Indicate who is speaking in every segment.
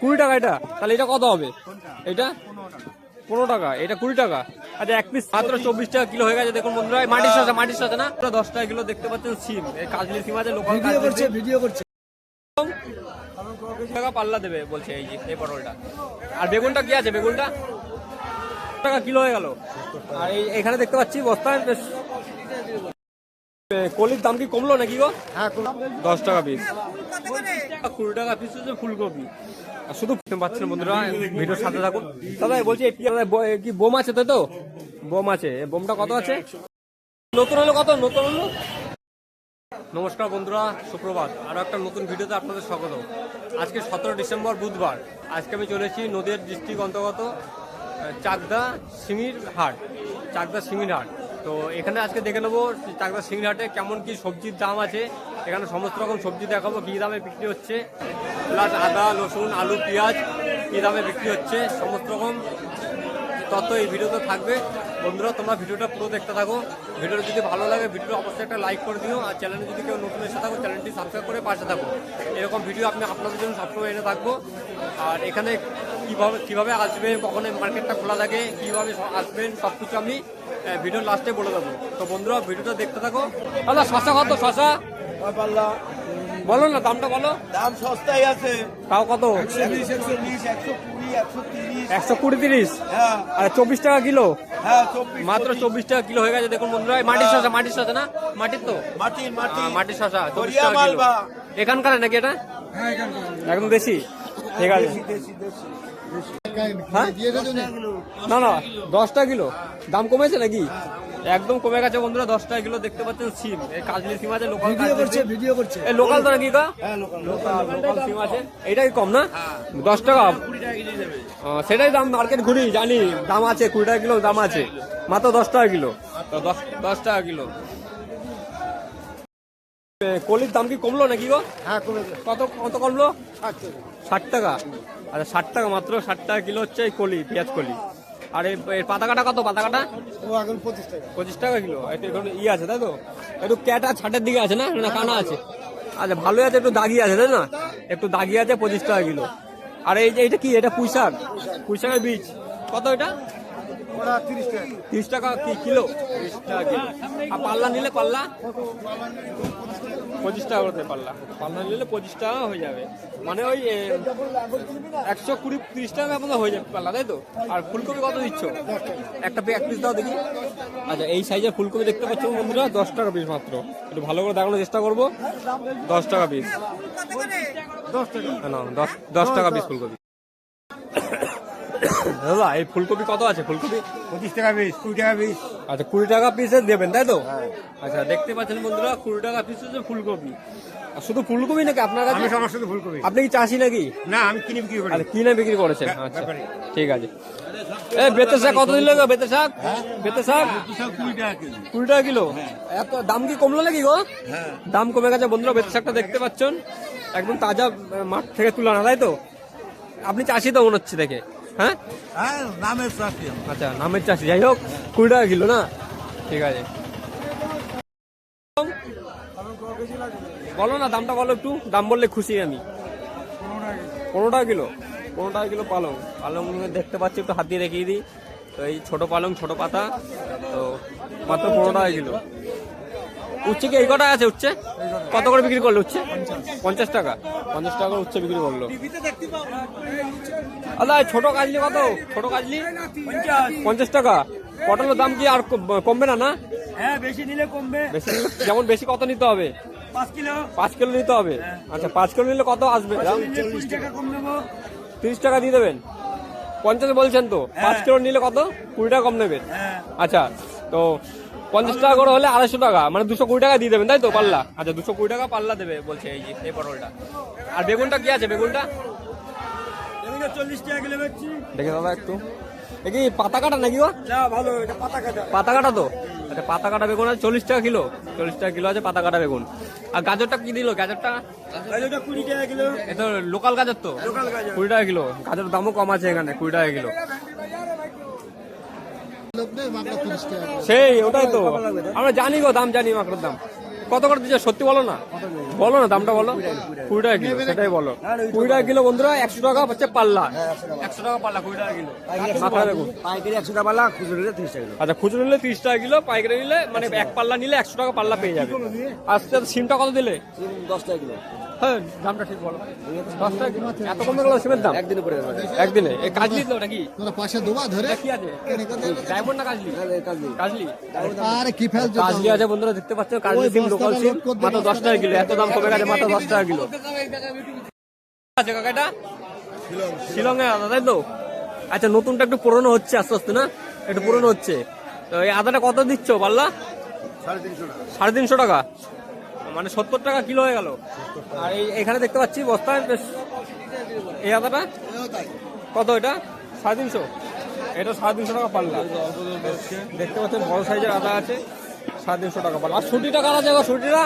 Speaker 1: কুড়ি টাকা এটা? তাহলে এটা কত হবে? এটা? পনেরো টাকা। এটা কুড়ি টাকা? আচ্ছা এক পিস মাত্র চব্বিশ টাকা কিলো হয়ে গেছে দেখুন বন্ধুরা। মাটির সাথে মাটির সাথে না? দশ টাকা কিলো দেখতে পাচ্ছেন সিম। এই কাজলি সিম আছে লোকাল
Speaker 2: ভিডিও করছে ভিডিও করছে।
Speaker 1: টাকা পাল্লা দেবে বলছে এই যে এই পটলটা। আর বেগুনটা কি আছে বেগুনটা? টাকা কিলো হয়ে গেল। আর এই এখানে দেখতে পাচ্ছি বস্তায় কলির দাম কি কমলো নাকি গো?
Speaker 2: হ্যাঁ
Speaker 1: দশ টাকা পিস কুড়ি টাকা পিস হচ্ছে ফুলকপি। শুধু পারছেন বন্ধুরা ভিডিওর সাথে থাকুন। দাদা বলছি কি বোম আছে তাই তো? বোম আছে। বোমটা কত আছে? নতুন হলো কত? নতুন হলো? নমস্কার বন্ধুরা, সুপ্রভাত। আরও একটা নতুন ভিডিওতে আপনাদের স্বাগত আজকে সতেরো ডিসেম্বর, বুধবার। আজকে আমি চলেছি নদীর ডিস্ট্রিক্ট অন্তর্গত চাকদা সিমির হাট। চাকদা সিমির হাট। তো এখানে আজকে দেখে নেব চাকদা সিংহাটে কেমন কি সবজির দাম আছে। এখানে সমস্ত রকম সবজি দেখাবো, কী দামে বিক্রি হচ্ছে। প্লাস আদা, রসুন, আলু, পেঁয়াজ, কী দামে বিক্রি হচ্ছে, সমস্ত রকম তত এই ভিডিওতে থাকবে। বন্ধুরা, তোমরা ভিডিওটা পুরো দেখতে থাকো। ভিডিওটা যদি ভালো লাগে, ভিডিওটা অবশ্যই একটা লাইক করে দিও। আর চ্যানেলে যদি কেউ নতুন এসে থাকো, চ্যানেলটি সাবস্ক্রাইব করে পাশে থাকো। এরকম ভিডিও আপনি আপনাদের জন্য সবসময় এনে থাকব। আর এখানে কীভাবে কীভাবে আসবেন কখন এই মার্কেটটা খোলা থাকে কীভাবে আসবেন সব কিছু আমি ভিডিওর লাস্টে বলে দেবো। তো বন্ধুরা ভিডিওটা দেখতে থাকো। দাদা শশা কত শশা?
Speaker 2: পাল্লা
Speaker 1: বলো না দামটা বলো।
Speaker 2: দাম সস্তাই আছে।
Speaker 1: তাও কত?
Speaker 2: একশো কুড়ি তিরিশ। হ্যাঁ।
Speaker 1: আর চব্বিশ টাকা কিলো?
Speaker 2: হ্যাঁ
Speaker 1: মাত্র চব্বিশ। টাকা কিলো হয়ে গেছে দেখুন বন্ধুরা। মাটির শশা মাটির শশা না? মাটির তো?
Speaker 2: মাটির মাটি
Speaker 1: মাটির। শশা চব্বিশ টাকা কিলো। এখানকার নাকি এটা?
Speaker 2: হ্যাঁ
Speaker 1: একদম দেশি? ঠিক আছে।
Speaker 2: দেশি দেশি দেশি।
Speaker 1: হ্যাঁ? না না দশ টাকা কিলো। দাম কমেছে নাকি? একদম কমে গেছে বন্ধুরা দশ টাকা কিলো দেখতে পাচ্ছেন সিম। এই কাজলি সিম আছে লোকাল
Speaker 2: ভিডিও করছে ভিডিও করছে।
Speaker 1: এই লোকাল তো নাকি
Speaker 2: হ্যাঁ লোকাল
Speaker 1: সিম আছে। এটাই কম না? দশ টাকা। সেটাই দাম মার্কেট ঘুরি জানি। দাম আছে কুড়ি টাকা কিলো দাম আছে। মাত্র দশ টাকা কিলো। দশ দশ টাকা কিলো। কলির দাম কি কমলো নাকি গো?
Speaker 2: হ্যাঁ
Speaker 1: কত কত কমলো?
Speaker 2: ষাট টাকা।
Speaker 1: আচ্ছা ষাট টাকা মাত্র ষাট টাকা কিলো হচ্ছে এই কলি পেঁয়াজ কলি। আর এই পাতা কাটা কত পাতা কাটা
Speaker 2: ও এখন পঁচিশ টাকা।
Speaker 1: পঁচিশ টাকা কিলো। একটু এখন ই আছে তাই তো? একটু ক্যাটা ছাটের দিকে আছে না? না কানা আছে। আচ্ছা ভালোই আছে একটু দাগি আছে তাই না? একটু দাগি আছে পঁচিশ টাকা কিলো। আর এই যে এটা কি? এটা পুঁই শাক? পুঁই শাকের বীজ। কত এটা?
Speaker 2: ওরা তিরিশ টাকা।
Speaker 1: তিরিশ টাকা কি কিলো? তিরিশ টাকা কিলো। আর পাল্লা নিলে পাল্লা? পঁচিশ টাকা করতে পারলা পাল্লা নিলে পঁচিশ টাকা হয়ে যাবে। মানে ওই একশো কুড়ি তিরিশ টাকা আপনার হয়ে যাবে পাল্লা তাই তো? আর ফুলকপি কত দিচ্ছ? একটা এক পিস দাও দেখি। আচ্ছা এই সাইজের ফুলকপি দেখতে পাচ্ছ বন্ধুরা দশ টাকা পিস মাত্র। একটু ভালো করে দেখানোর চেষ্টা করব। দশ টাকা পিস
Speaker 2: দশ টাকা
Speaker 1: না দশ দশ টাকা পিস ফুলকপি। দাদা এই ফুলকপি কত আছে? ফুলকপি?
Speaker 2: পঁচিশ টাকা বিশ কুড়ি টাকা বিশ
Speaker 1: আচ্ছা কুড়ি টাকা পিসে দেবেন তাই তো? আচ্ছা দেখতে পাচ্ছেন বন্ধুরা কুড়ি টাকা পিস হচ্ছে ফুলকপি। আর শুধু ফুলকপি নাকি আপনার কাছে?
Speaker 2: আমার শুধু ফুলকপি।
Speaker 1: আপনি কি চাষি নাকি?
Speaker 2: না আমি কিনে বিক্রি করি।
Speaker 1: আচ্ছা কিনে বিক্রি করেছেন
Speaker 2: হ্যাঁ,
Speaker 1: আচ্ছা। ঠিক আছে। এই বেতে শাক কত দিল গো বেতে শাক? বেতে শাক?
Speaker 2: কুড়ি টাকা কেজি।
Speaker 1: কুড়ি টাকা কিলো? এত দাম কি কমলো নাকি গো?
Speaker 2: হ্যাঁ।
Speaker 1: দাম কমে গেছে বন্ধুরা বেতে শাকটা দেখতে পাচ্ছেন। একদম তাজা মাঠ থেকে তুলানো তাই তো? আপনি চাষি তো মনে হচ্ছে দেখে। হ্যাঁ?
Speaker 2: হ্যাঁ নামের চাষি
Speaker 1: আচ্ছা নামের চাষি। যাই হোক কুড়ি টাকা কিলো না? ঠিক আছে। বলো না দামটা বলো একটু। দাম বললে খুশি আমি। পনেরো টাকা কিলো। পনেরো টাকা কিলো পালং। পালং দেখতে পাচ্ছি একটু হাত দিয়ে দেখিয়ে দিই। তো এই ছোট পালং ছোট পাতা। তো মাত্র পনেরো টাকা কিলো। উচ্ছে কি এই কটা আছে উচ্ছে? কত করে বিক্রি করল উচ্ছে? পঞ্চাশ টাকা। পঞ্চাশ টাকা করে উচ্ছে বিক্রি করল। আদা ছোট কাজলি কত? ছোট কাজলি? পঞ্চাশ টাকা। পটলের দাম কি আর কমবে না না?
Speaker 2: হ্যাঁ বেশি নিলে কমবে।
Speaker 1: বেশি যেমন বেশি কত নিতে হবে?
Speaker 2: পাঁচ কিলো।
Speaker 1: নিতে হবে? আচ্ছা পাঁচ কিলো নিলে কত আসবে? দাম?
Speaker 2: টাকা
Speaker 1: তিরিশ টাকা দিয়ে দেবেন? পঞ্চাশ বলছেন তো? পাঁচ কিলো নিলে কত? কুড়ি টাকা কম নেবেন?
Speaker 2: হ্যাঁ।
Speaker 1: আচ্ছা তো পঞ্চাশ টাকা করে হলে আড়াইশো টাকা মানে দুশো কুড়ি টাকা দিয়ে দেবেন তাই তো পাল্লা? আচ্ছা দুশো কুড়ি টাকা পাল্লা দেবে বলছে এই যে এই পটলটা। আর বেগুনটা কি আছে বেগুনটা?
Speaker 2: চল্লিশ টাকা কিলো
Speaker 1: দেখে দাদা একটু। দেখি পাতা কাটা নাকি
Speaker 2: ভালো পাতা কাটা।
Speaker 1: পাতা কাটা তো? আচ্ছা পাতা কাটা বেগুন আছে চল্লিশ টাকা কিলো। চল্লিশ টাকা কিলো আছে পাতা কাটা বেগুন। আর গাজরটা কি দিল গাজরটা?
Speaker 2: গাজরটা কুড়ি টাকা কিলো।
Speaker 1: এ তো লোকাল গাজর তো?
Speaker 2: লোকাল গাজর।
Speaker 1: কুড়ি টাকা কিলো। গাজর দামও কম আছে এখানে কুড়ি টাকা কিলো। সেই ওটাই তো। আমরা জানি গো দাম জানি মাকড়ার দাম। কত করে দিচ্ছ সত্যি বলো না? বলো না দামটা বলো। কুড়ি টাকা কিলো সেটাই বলো। কুড়ি টাকা কিলো বন্ধুরা একশো টাকা হচ্ছে পাল্লা। একশো টাকা পাল্লা কুড়ি টাকা কিলো। মাথায় রাখুন
Speaker 2: পাইকারি একশো টাকা পালা খুচরো নিলে তিরিশ টাকা
Speaker 1: আচ্ছা খুচরো নিলে তিরিশ টাকা কিলো পাইকারি নিলে মানে এক পাল্লা নিলে একশো টাকা পাল্লা পেয়ে যাবে। আর সেটা সিমটা কত দিলে?
Speaker 2: দশ টাকা কিলো।
Speaker 1: হ্যাঁ দামটা ঠিক বলো। দশ টাকা এত কমে গেল সিমের দাম?
Speaker 2: একদিনে যাবে।
Speaker 1: একদিনে? এই কাজলি তো ওটা
Speaker 3: তোরা পাশে দোবা ধরে?
Speaker 1: কি আছে? ডায়মন্ড না কাজলি? কাজলি।
Speaker 3: আরে কি ফেলছো
Speaker 1: কাজলি আছে বন্ধুরা দেখতে পাচ্ছ? কাজলি সিম লোকাল সিম। মাত্র দশ টাকা কিলো। এত দাম কমে গেছে মাত্র দশ টাকা কিলো। আছে কাকা এটা? আদা তাই তো? আচ্ছা নতুনটা একটু পুরনো হচ্ছে আস্তে আস্তে না? একটু পুরনো হচ্ছে। তো এই আদাটা কত দিচ্ছ পাল্লা? সাড়ে তিনশো টাকা? মানে সত্তর টাকা কিলো হয়ে গেল। আর এই এখানে দেখতে পাচ্ছি বস্তায় বেশ এই আদাটা কত এটা? সাড়ে তিনশো। এটা সাড়ে তিনশো টাকা পাল্লা। দেখতে পাচ্ছেন বড় সাইজের আদা আছে সাড়ে তিনশো টাকা পাল্লা। আর ছুটি টাকা আছে এবার ছুটিটা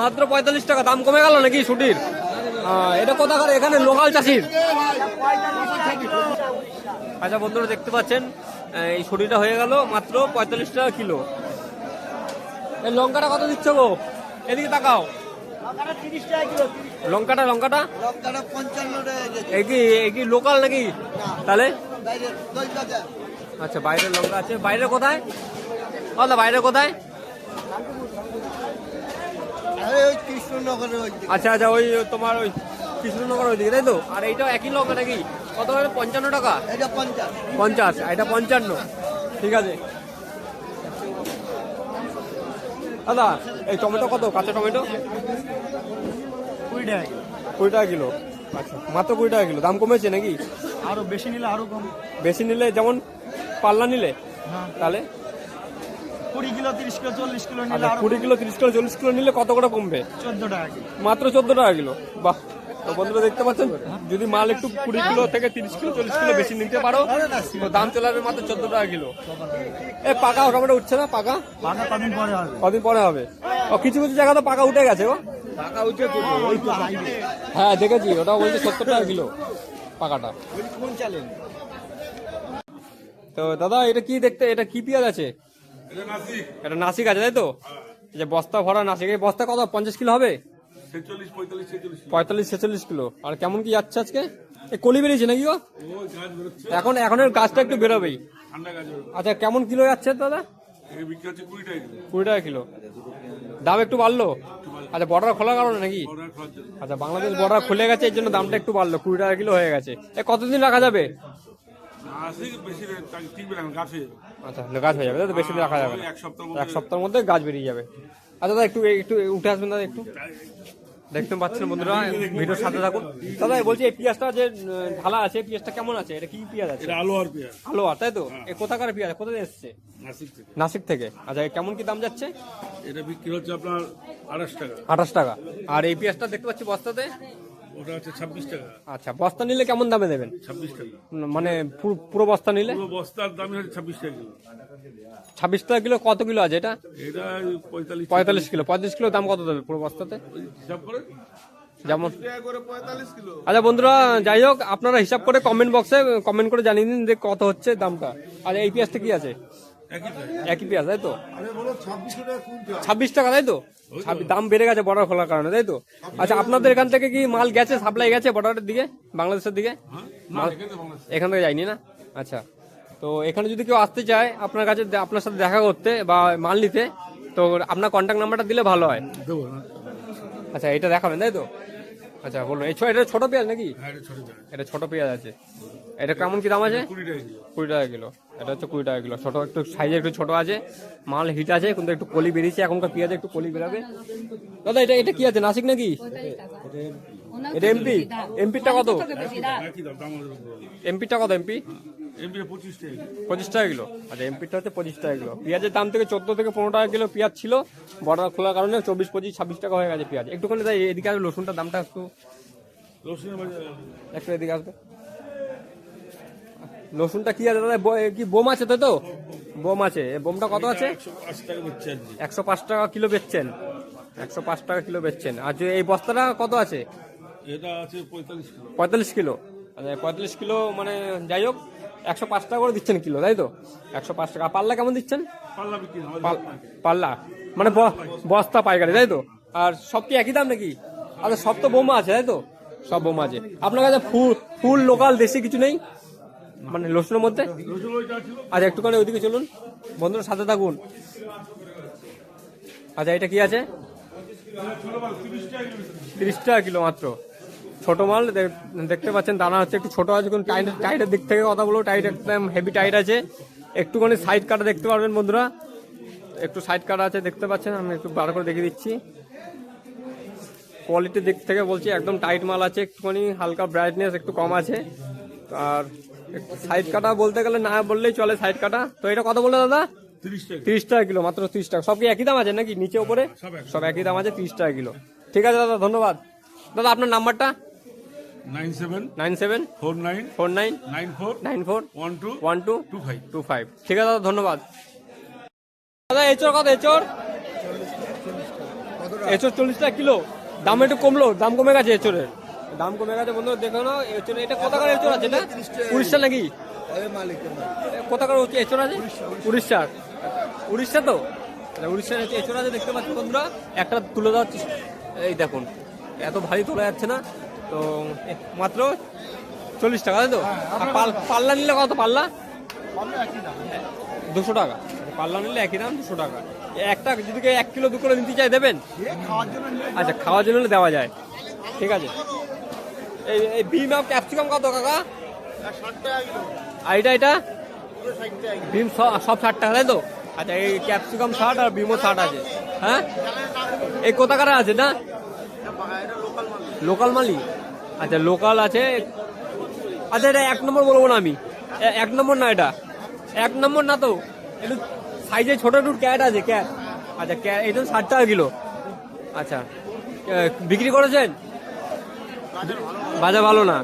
Speaker 1: মাত্র পঁয়তাল্লিশ টাকা দাম কমে গেল নাকি আহ, এটা কোথাকার? এখানে লোকাল চাষির। আচ্ছা বন্ধুরা দেখতে পাচ্ছেন এই ছুটিটা হয়ে গেল মাত্র পঁয়তাল্লিশ টাকা কিলো। এই লঙ্কাটা কত দিচ্ছ গো? এদিকে তাকাও। লঙ্কাটা লঙ্কাটা এই কি এই কি লোকাল নাকি? তাহলে? আচ্ছা বাইরের লঙ্কা আছে। বাইরে কোথায়? ও দা বাইরে কোথায়? আচ্ছা আচ্ছা ওই তোমার ওই কৃষ্ণনগর ওইদিকে তাই তো? আর এইটা একই লঙ্কা নাকি কত করে? পঞ্চান্ন টাকা? পঞ্চাশ এটা পঞ্চান্ন। ঠিক আছে। দাদা এই টমেটো কত? কাঁচা টমেটো?
Speaker 2: কুড়ি টাকা
Speaker 1: কুড়ি টাকা কিলো। আচ্ছা মাত্র কুড়ি টাকা কিলো। দাম কমেছে নাকি?
Speaker 2: আরও বেশি নিলে আরও কম।
Speaker 1: বেশি নিলে যেমন পাল্লা নিলে তাহলে?
Speaker 2: কুড়ি কিলো তিরিশ কিলো চল্লিশ কিলো নিলে
Speaker 1: আচ্ছা কুড়ি কিলো তিরিশ কিলো চল্লিশ কিলো নিলে কত করে কমবে?
Speaker 2: চোদ্দ টাকা
Speaker 1: মাত্র চোদ্দ টাকা কিলো। বাহ। তো বন্ধুরা দেখতে পাচ্ছেন যদি মাল একটু কুড়ি কিলো থেকে তিরিশ কিলো চল্লিশ কিলো বেশি নিতে পারো তো দাম চলে আসবে মাত্র চোদ্দ টাকা কিলো। এ পাকা টমেটো উঠছে না পাকা?
Speaker 2: কদিন পরে হবে।
Speaker 1: কদিন পরে হবে। ও কিছু কিছু জায়গা তো পাকা উঠে গেছে ও
Speaker 2: টাকা
Speaker 1: হ্যাঁ দেখেছি ওটা বলছে সত্তর টাকা কিলো পাকাটা। তো দাদা এটা কি দেখতে এটা কি পেঁয়াজ আছে? এটা নাসিক। আছে তাই তো? যে বস্তা ভরা নাসিক এই বস্তা কত পঞ্চাশ কিলো হবে?
Speaker 4: পঁয়তাল্লিশ ছেচল্লিশ
Speaker 1: কিলো। আর কেমন কি যাচ্ছে আজকে? কলি বেরিয়েছে নাকি গো?
Speaker 4: ও
Speaker 1: এখন এখনের গাছটা একটু বেরোবেই। আচ্ছা কেমন কিলো যাচ্ছে দাদা?
Speaker 4: কুড়ি টাকা কিলো।
Speaker 1: দাম একটু বাড়লো? আচ্ছা বর্ডার খোলা কারণে নাকি? আচ্ছা বাংলাদেশ বর্ডার খুলে গেছে এর জন্য দামটা একটু বাড়লো। কুড়ি টাকা কিলো হয়ে গেছে। এ কতদিন রাখা যাবে? আচ্ছা গাছ হয়ে যাবে তো? বেশি দিন রাখা যাবে না।
Speaker 4: এক সপ্তাহের মধ্যে
Speaker 1: সপ্তাহের মধ্যে গাছ বেরিয়ে যাবে। আচ্ছা দাদা একটু একটু উঠে আসবেন দাদা একটু দেখতে পাচ্ছেন বন্ধুরা ভিডিওর সাথে থাকুন। দাদা বলছি এই পেঁয়াজটা যে ঢালা আছে পেঁয়াজটা কেমন আছে? এটা কি পেঁয়াজ আছে?
Speaker 4: এটা আর পেঁয়াজ।
Speaker 1: আলো আর তাই তো? এ কোথাকার পেঁয়াজ? কোথা থেকে এসছে?
Speaker 4: নাসিক থেকে।
Speaker 1: আচ্ছা এ কেমন কি দাম যাচ্ছে?
Speaker 4: এটা বিক্রি হচ্ছে আপনার আঠাশ টাকা।
Speaker 1: আঠাশ টাকা। আর এই পেঁয়াজটা দেখতে পাচ্ছি বস্তাতে?
Speaker 4: ওটা হচ্ছে ছাব্বিশ টাকা।
Speaker 1: আচ্ছা বস্তা নিলে কেমন দামে দেবেন?
Speaker 4: ছাব্বিশ টাকা।
Speaker 1: মানে পুরো- পুরো বস্তা নিলে?
Speaker 4: পুরো বস্তার দামই হচ্ছে ছাব্বিশ টাকা কিলো।
Speaker 1: ছাব্বিশ টাকা কিলো কত কিলো আছে এটা?
Speaker 4: এটা পঁয়তাল্লিশ
Speaker 1: পঁয়তাল্লিশ কিলো। পঁয়ত্রিশ কিলো দাম কত দেবে পুরো বস্তাতে?
Speaker 4: হিসাব করে।
Speaker 1: যেমন আচ্ছা বন্ধুরা যাই হোক আপনারা হিসাব করে কমেন্ট বক্সে কমেন্ট করে জানিয়ে দিন যে কত হচ্ছে দামটা। আর এই পেঁয়াজটা কি আছে?
Speaker 4: একই
Speaker 1: পেঁয়াজ তাই তো? ছাব্বিশ টাকা তাই তো? দাম বেড়ে গেছে বর্ডার খোলার কারণে তাই তো? আচ্ছা আপনাদের এখান থেকে কি মাল গেছে সাপ্লাই গেছে বর্ডারের দিকে বাংলাদেশের দিকে? মাল এখান থেকে যায়নি না? আচ্ছা তো এখানে যদি কেউ আসতে চায় আপনার কাছে আপনার সাথে দেখা করতে বা মাল নিতে তো আপনার কন্ট্যাক্ট নাম্বারটা দিলে ভালো হয়। আচ্ছা এটা দেখাবেন তাই তো? আচ্ছা বলুন। এই ছো- এটা ছোট পেঁয়াজ নাকি?
Speaker 4: হ্যাঁ এটা ছোট টাকা
Speaker 1: এটা ছোট পেঁয়াজ আছে। এটা কেমন কি দাম আছে? কুড়ি টাকা কিলো। এটা হচ্ছে কুড়ি টাকা কিলো। ছোট একটু সাইজে একটু ছোট আছে। মাল হিট আছে কিন্তু একটু কলি বেরিয়েছে। এখনকার পেঁয়াজে একটু কলি বেরাবে। দাদা এটা এটা কি আছে? নাসিক নাকি? এটা এমপি এমপিটা কত
Speaker 4: এমপিরটা
Speaker 1: এমপিটা কত এমপি
Speaker 4: পঁচিশ টাকা কিলো।
Speaker 1: আচ্ছা এমপিটা হচ্ছে পঁচিশ টাকা কিলো। পেঁয়াজের দাম থেকে চোদ্দ থেকে পনেরো টাকা কিলো পেঁয়াজ ছিল। বর্ডার খোলার কারণে চব্বিশ পঁচিশ ছাব্বিশ টাকা হয়ে গেছে পেঁয়াজ। একটুখানি তাই এদিকে আসবে রসুনটার দামটা একটু একটু এদিকে আসবে। রসুনটা কি আছে দাদা? কি বোম আছে তাই তো? বোম আছে। বোমটা কত আছে?
Speaker 4: একশো
Speaker 1: পাঁচ টাকা কিলো বেচছেন। একশো পাঁচ টাকা কিলো বেচছেন। আর এই বস্তাটা কত আছে?
Speaker 4: এটা আছে পঁয়তাল্লিশ কিলো।
Speaker 1: পঁয়তাল্লিশ কিলো। আচ্ছা পঁয়তাল্লিশ কিলো মানে যাই হোক একশো পাঁচ টাকা করে দিচ্ছেন কিলো তাই তো? একশো পাঁচ টাকা। পাল্লা কেমন দিচ্ছেন?
Speaker 4: পাল্লা
Speaker 1: মানে বস্তা পাইকারি তাই তো? আর সব কি একই দাম নাকি? আচ্ছা সব তো বোমা আছে তাই তো? সব বোমা আছে। আপনার কাছে ফুল ফুল লোকাল দেশি কিছু নেই? মানে রসুনের মধ্যে? আচ্ছা একটুখানি ওইদিকে চলুন। বন্ধুরা সাথে থাকুন। আচ্ছা এটা কি আছে?
Speaker 4: তিরিশ টাকা কিলো
Speaker 1: মাত্র। ছোট মাল দেখতে পাচ্ছেন দানা হচ্ছে একটু ছোট আছে কোন টাইট টাইটের দিক থেকে কথা বলব টাইট একদম হেভি টাইট আছে। একটুখানি সাইড কাটা দেখতে পারবেন বন্ধুরা। একটু সাইড কাটা আছে দেখতে পাচ্ছেন আমি একটু বার করে দেখিয়ে দিচ্ছি। কোয়ালিটির দিক থেকে বলছি একদম টাইট মাল আছে একটুখানি হালকা ব্রাইটনেস একটু কম আছে। আর সাইড কাটা বলতে গেলে না বললেই চলে সাইড কাটা তো এটা কত বললে দাদা?
Speaker 4: তিরিশ টাকা।
Speaker 1: কিলো মাত্র তিরিশ টাকা। সব কি একই দাম আছে নাকি? নিচে উপরে?
Speaker 4: সব একই।
Speaker 1: সব একই দাম আছে তিরিশ টাকা কিলো। ঠিক আছে দাদা ধন্যবাদ। দাদা আপনার নাম্বারটা
Speaker 4: nine seven
Speaker 1: nine seven
Speaker 4: four nine
Speaker 1: four nine
Speaker 4: nine four
Speaker 1: nine four
Speaker 4: one two
Speaker 1: one two
Speaker 4: two five.
Speaker 1: Two five. ঠিক আছে দাদা ধন্যবাদ। দাদা এচোর কত? এচোর এচোর চল্লিশ টাকা কিলো। দাম একটু কমলো দাম কমে গেছে এচোরের দাম কমে গেছে বন্ধু দেখো না এচোর এটা কত করে এচোর আছে না উড়িষ্যা নাকি? কোথাকার হচ্ছে এচোর আছে? উড়িষ্যার। উড়িষ্যা তো? আচ্ছা, উড়িষ্যার এচোর আছে দেখতে পাচ্ছি বন্ধুরা। একটা তুলে দেওয়ার এই দেখুন এত ভারী তোলা যাচ্ছে না। তো মাত্র চল্লিশ টাকা তাই তো? পাল- পাল্লা নিলে কত পাল্লা? দুশো টাকা। আচ্ছা, পাল্লা নিলে একই দাম দুশো টাকা। একটা যদি এক কিলো দু কিলো নিতে চাই দেবেন? আচ্ছা খাওয়ার জন্য নিলে দেওয়া যায়। ঠিক আছে। এই এই বিম আর ক্যাপসিকাম কত কাকা? আর এটা এটা? বিম সব ষাট টাকা তাই তো? আচ্ছা এই ক্যাপসিকাম ষাট আর বিমও ষাট আছে। হ্যাঁ? এই কোথাকার আছে না? লোকাল মালি। আচ্ছা লোকাল আছে? আচ্ছা এটা এক নম্বর বলব না আমি। এক নম্বর না এটা? এক নম্বর না তো? একটু সাইজে ছোট একটু ক্যাট আছে ক্যাট আচ্ছা ক্যাট এটা ষাট টাকা কিলো। আচ্ছা বিক্রি করেছেন? বাজার ভালো না।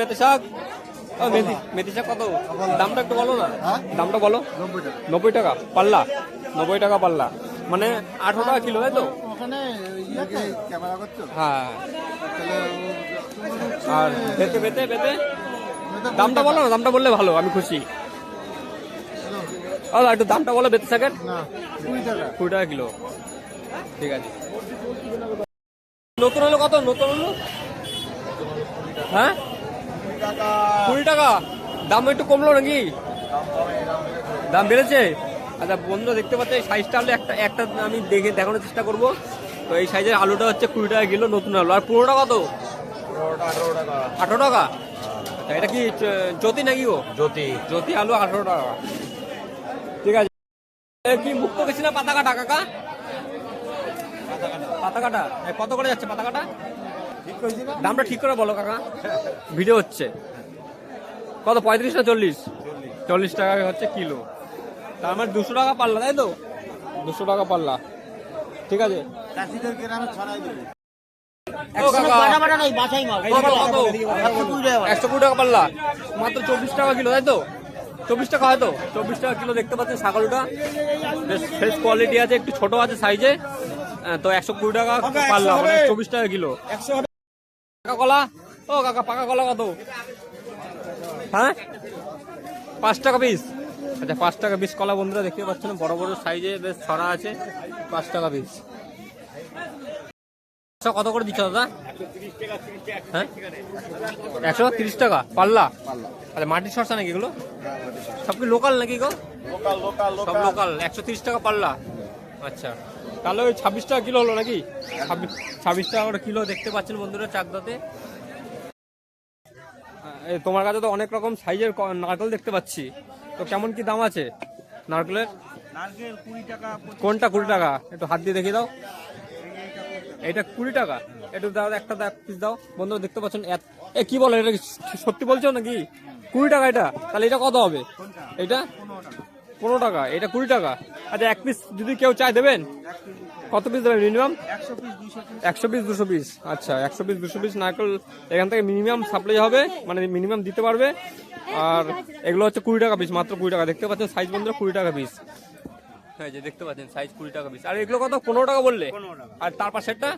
Speaker 1: মেথি শাক? ও, মেথি মেথি শাক কত? দামটা একটু বলো না। দামটা বলো। নব্বই টাকা পাল্লা। নব্বই টাকা পাল্লা। মানে আঠারো টাকা কিলো তাই তো?
Speaker 3: ওখানে ইয়েতে ক্যামেরা করছ?
Speaker 1: হ্যাঁ। আর বেতে বেতে বেতে দামটা বলো না দামটা বললে ভালো আমি খুশি। একটু দামটা বলো বেতে শাকের
Speaker 3: না কুড়ি টাকা।
Speaker 1: কুড়ি টাকা কিলো। ঠিক আছে। নতুন হলো কত? নতুন হলো? হ্যাঁ? কুড়ি টাকা। দাম একটু কমলো নাকি? দাম বেড়েছে? আচ্ছা বন্ধু দেখতে পাচ্ছি সাইজটা হলে একটা একটা আমি দেখে দেখানোর চেষ্টা করব। তো এই সাইজের আলুটা হচ্ছে কুড়ি টাকা কিলো নতুন আলু। আর পুরোটা কত আঠারো টাকা। আচ্ছা, এটা কি জ্যোতি নাকি ও
Speaker 2: জ্যোতি।
Speaker 1: জ্যোতি আলু আঠারো টাকা। ঠিক আছে। কি মুক্ত বেশি না পাতা কাটা কাকা? পাতা কাটা। কত করে যাচ্ছে পাতা কাটা? দামটা ঠিক করে বলো কাকা। ভিডিও হচ্ছে। কত পঁয়ত্রিশ না চল্লিশ? চল্লিশ। টাকা হচ্ছে কিলো। তার মানে দুশো টাকা পাল্লা তাই তো? দুশো টাকা পাল্লা। ঠিক আছে? একশো কুড়ি টাকা পাল্লা। মাত্র চব্বিশ টাকা কিলো তাই তো? চব্বিশ টাকা হয়তো চব্বিশ টাকা কিলো দেখতে পাচ্ছেন ছাগলটা। বেশ ফ্রেশ কোয়ালিটি আছে একটু ছোট আছে সাইজে তো একশো কুড়ি টাকা পাল্লা মানে চব্বিশ টাকা কিলো। পাকা কলা? ও কাকা পাকা কলা কত? হ্যাঁ? পাঁচ টাকা পিস আচ্ছা পাঁচ টাকা পিস কলা বন্ধুরা দেখতে পাচ্ছেন, বড় বড় সাইজে বেশ ছড়া আছে, পাঁচ টাকা পিস কত করে দিচ্ছ দাদা? হ্যাঁ? একশো তিরিশ টাকা, পাল্লা? আচ্ছা মাটির সরষা নাকি এগুলো? সব কি লোকাল নাকি গো? সব লোকাল, একশো তিরিশ টাকা পাল্লা। আচ্ছা তাহলে ওই ছাব্বিশ টাকা কিলো হলো নাকি? ছাব্বিশ টাকা করে কিলো দেখতে পাচ্ছেন বন্ধুরা চাকদাতে। তোমার কাছে তো অনেক রকম সাইজের নারকেল দেখতে পাচ্ছি। তো কেমন কি দাম আছে? নারকেলের? কোনটা কুড়ি টাকা? একটু হাত দিয়ে দেখিয়ে দাও। এটা কুড়ি টাকা। একটু দাও একটা দাও পিস দাও। বন্ধুরা দেখতে পাচ্ছেন এ কি বলো? এটা সত্যি বলছো নাকি? কুড়ি টাকা এটা। তাহলে এটা কত হবে? এটা পনেরো টাকা, এটা কুড়ি টাকা। আচ্ছা এক পিস যদি কেউ চায় দেবেন? কত পিস দেবেন মিনিমাম
Speaker 2: একশো পিস দুশো পিস
Speaker 1: আচ্ছা একশো পিস দুশো পিস নারকেল, এখান থেকে মিনিমাম সাপ্লাই হবে মানে মিনিমাম দিতে পারবে। আর এগুলো হচ্ছে কুড়ি টাকা পিস মাত্র কুড়ি টাকা। দেখতে পাচ্ছেন সাইজ বন্ধুরা, কুড়ি টাকা পিস হ্যাঁ যে দেখতে পাচ্ছেন সাইজ কুড়ি টাকা পিস আর এগুলো কত? পনেরো টাকা বললে? আর তার পাশেরটা?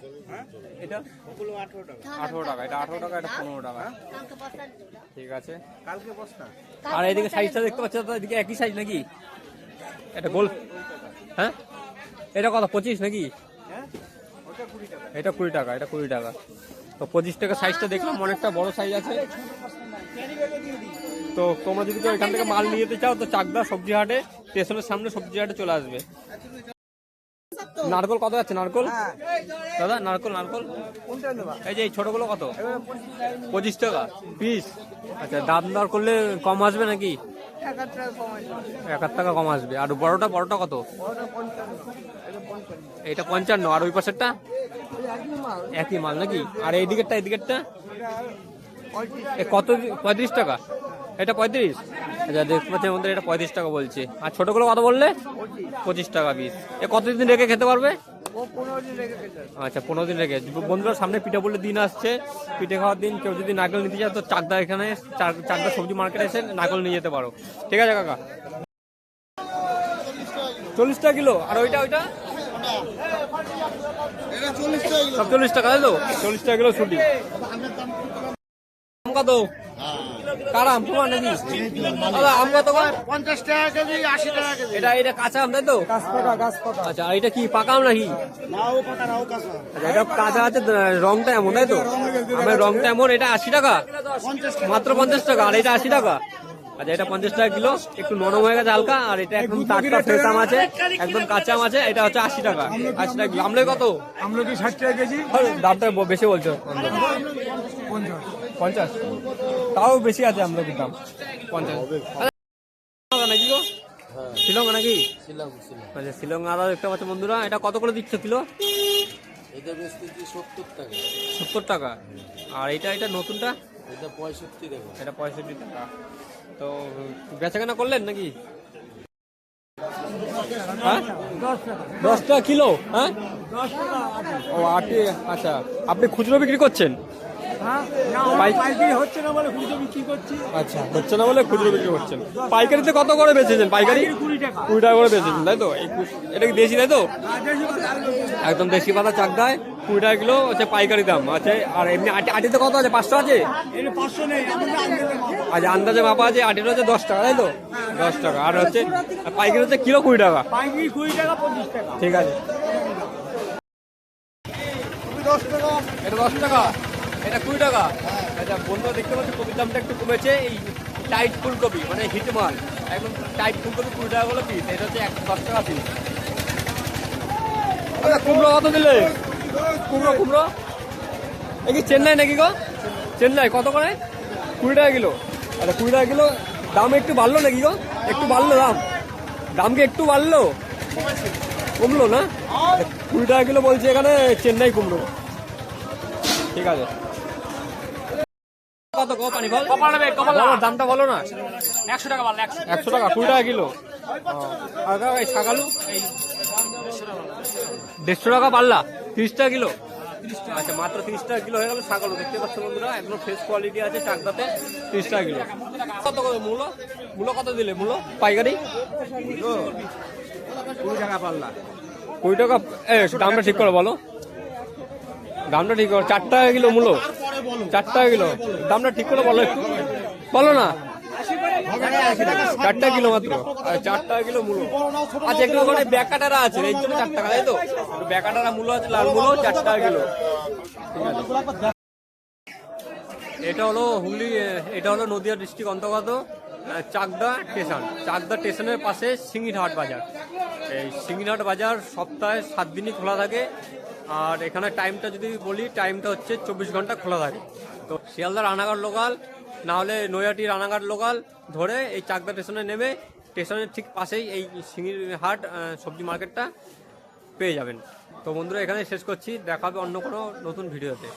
Speaker 1: এটা?
Speaker 2: আঠেরো টাকা।
Speaker 1: এটা আঠারো টাকা এটা পনেরো টাকা। ঠিক আছে।
Speaker 2: কালকে বস্তা?
Speaker 1: আর এদিকে সাইজটা দেখতে পাচ্ছ তো? এদিকে একই সাইজ নাকি? এটা গোল। হ্যাঁ? এটা কত? পঁচিশ নাকি?
Speaker 2: হ্যাঁ?
Speaker 1: এটা কুড়ি টাকা এটা কুড়ি টাকা। তো পঁচিশ টাকা সাইজটা দেখলাম অনেকটা বড় সাইজ আছে। তো তোমরা যদি কেউ এখান থেকে মাল নিয়ে যেতে চাও, তো চাকদা সবজি হাটে স্টেশনের সামনে সবজি হাটে চলে আসবে। নারকল কত আছে নারকল? দাদা, নারকল নারকল। এই যে এই ছোটগুলো কত? পঁচিশ টাকা। পিস। আচ্ছা দাম দর করলে কম আসবে নাকি?
Speaker 2: এক হাজার টাকা
Speaker 1: কম আসবে। আর বড়টা বড়টা কত?
Speaker 2: এটা পঞ্চান্ন।
Speaker 1: আর ওই পাশেরটা?
Speaker 2: একই মাল
Speaker 1: নাকি? আর এই দিকেরটা এই দিকেরটা? কত? পঁয়ত্রিশ টাকা। এটা পঁয়ত্রিশ? আচ্ছা দেখতে আমাদের এটা পঁয়ত্রিশ টাকা বলছে। আর ছোটগুলো কত বললে?
Speaker 2: পঁচিশ
Speaker 1: টাকা পিস এ কতদিন রেখে খেতে পারবে?
Speaker 2: দিন রেখে খেতে হবে।
Speaker 1: আচ্ছা পনেরো দিন রেখে। বন্ধুরা সামনে পিঠে বলে দিন আসছে। পিঠে খাওয়ার দিন কেউ যদি নারকেল নিতে চায় তো চাকদা এখানে চাক- চাকদা সবজি মার্কেটে এসে নারকেল নিয়ে যেতে পারো। ঠিক আছে কাকা? চল্লিশ টাকা কিলো। আর ওইটা ওইটা?
Speaker 3: এটা চল্লিশ টাকা কিলো।
Speaker 1: সব চল্লিশ টাকা তাই তো? চল্লিশ টাকা কিলো ছুটি। কত? কার? আম নাকি? দাদা আম কত?
Speaker 3: পঞ্চাশ টাকা কেজি আশি টাকা কেজি।
Speaker 1: এটা এটা কাঁচা আম তাই তো?
Speaker 2: গাছ পাকা গাছ পাকা
Speaker 1: আচ্ছা আর এটা কি পাকা আম নাকি? আচ্ছা এটা কাঁচা আছে রংটা এমন তাই তো? আমার রংটা এমন এটা আশি টাকা? মাত্র পঞ্চাশ টাকা আর এটা আশি টাকা? আচ্ছা এটা পঞ্চাশ টাকা কিলো একটু নরম হয়ে গেছে হালকা আর এটা একদম টাটকা ফ্রেশ আম আছে একদম কাঁচা আম আছে এটা হচ্ছে আশি টাকা। আশি টাকা কিলো। আমলে কত?
Speaker 2: আমরা কি ষাট টাকা কেজি।
Speaker 1: দামটা বেশি বলছো। পঞ্চাশ। তাও বেশি আছে আমলকির দাম। পঞ্চাশ। নাকি গো? শিলং নাকি? আচ্ছা শিলং আদা দেখতে পাচ্ছ বন্ধুরা। এটা কত করে দিচ্ছ কিলো?
Speaker 3: এটা বেচতেছি সত্তর টাকা।
Speaker 1: সত্তর টাকা। আর এটা এটা নতুনটা?
Speaker 3: এটা পঁয়ষট্টি টাকা।
Speaker 1: এটা পঁয়ষট্টি টাকা। তো বেচাকেনা করলেন নাকি? হ্যাঁ? দশ টাকা কিলো হ্যাঁ? ও আটি আচ্ছা। আপনি খুচরো বিক্রি করছেন?
Speaker 2: করছি।
Speaker 1: আচ্ছা হচ্ছে না বলে খুচরো বিক্রি করছেন। পাইকারিতে কত করে বেচেছেন? পাইকারি
Speaker 2: কুড়ি টাকা।
Speaker 1: করে বেচেছেন তাই তো? এটা কি দেশি তাই তো? একদম দেশি পাতা চাক দেয় কুড়ি টাকা কিলো হচ্ছে পাইকারি দাম। আছে আর এমনি আটি আটিতে কত আছে? পাঁচশো আছে। আচ্ছা আন্দাজে মাপা আছে আটিটা হচ্ছে দশ টাকা তাই তো? দশ টাকা। আর হচ্ছে পাইকারি হচ্ছে কিলো কুড়ি টাকা। ঠিক আছে। এটা দশ টাকা। এটা কুড়ি টাকা। আচ্ছা বন্ধুরা দেখতে পাচ্ছি, কপির দামটা একটু কমেছে। এই টাইট ফুলকপি মানে হিট মাল একদম টাইট ফুলকপি কুড়ি টাকা করে পিস এটা হচ্ছে এক দশ টাকা পিস আচ্ছা কুমড়ো কত দিলে? কুমড়ো কুমড়ো? এ চেন্নাই নাকি গো? চেন্নাই, কত করে? কুড়ি টাকা কিলো। আচ্ছা কুড়ি টাকা কিলো। দাম একটু বাড়লো নাকি গো? একটু বাড়লো দাম। দাম কি একটু বাড়লো? কমলো না? কুড়ি টাকা কিলো বলছে এখানে, চেন্নাই কুমড়ো। ঠিক আছে। কত গো পানি বল বলো, দামটা বলো না।
Speaker 2: একশো টাকা বাড়লো একশো।
Speaker 1: টাকা কুড়ি টাকা কিলো। আর এই শাকালু এই দেড়শো টাকা পাল্লা তিরিশ টাকা কিলো। আচ্ছা মাত্র তিরিশ টাকা কিলো হয়ে গেল শাকালু দেখতে পাচ্ছ বন্ধুরা একদম ফ্রেশ কোয়ালিটি আছে চাকদাতে তিরিশ টাকা কিলো। কত করে মূলো? মূলো কত দিলে মূলো? পাইকারি?
Speaker 2: কুড়ি টাকা পাল্লা।
Speaker 1: কুড়ি টাকা এ দামটা ঠিক করে বলো। দামটা ঠিক করো চার টাকা কিলো মূলো। চার টাকা কিলো দামটা ঠিক করে বলো একটু। বলো না। চার টাকা কিলো মাত্র। আর চার টাকা কিলো মূলো। আচ্ছা একটু ওখানে ব্যাকাটারা আছে। এই জন্য চার টাকা তাই তো? ব্যাকাটারা মূলো আছে লাল মূলো চার টাকা কিলো এটা হলো হুগলি এটা হলো নদিয়া ডিস্ট্রিক্ট অন্তর্গত চাকদা স্টেশন। চাকদা স্টেশনের পাশে সিঙ্গিরহাট বাজার। এই সিঙ্গিরহাট বাজার সপ্তাহে সাত দিনই খোলা থাকে। আর এখানে টাইমটা যদি বলি টাইমটা হচ্ছে চব্বিশ ঘণ্টা খোলা থাকে। তো শিয়ালদা রানাঘাট লোকাল নাহলে হলে নৈহাটি রানাঘাট লোকাল ধরে এই চাকদা স্টেশনে নেমে স্টেশনের ঠিক পাশেই এই সিঙির হাট সবজি মার্কেটটা পেয়ে যাবেন। তো বন্ধুরা এখানে শেষ করছি। দেখাবে অন্য কোনো নতুন ভিডিওতে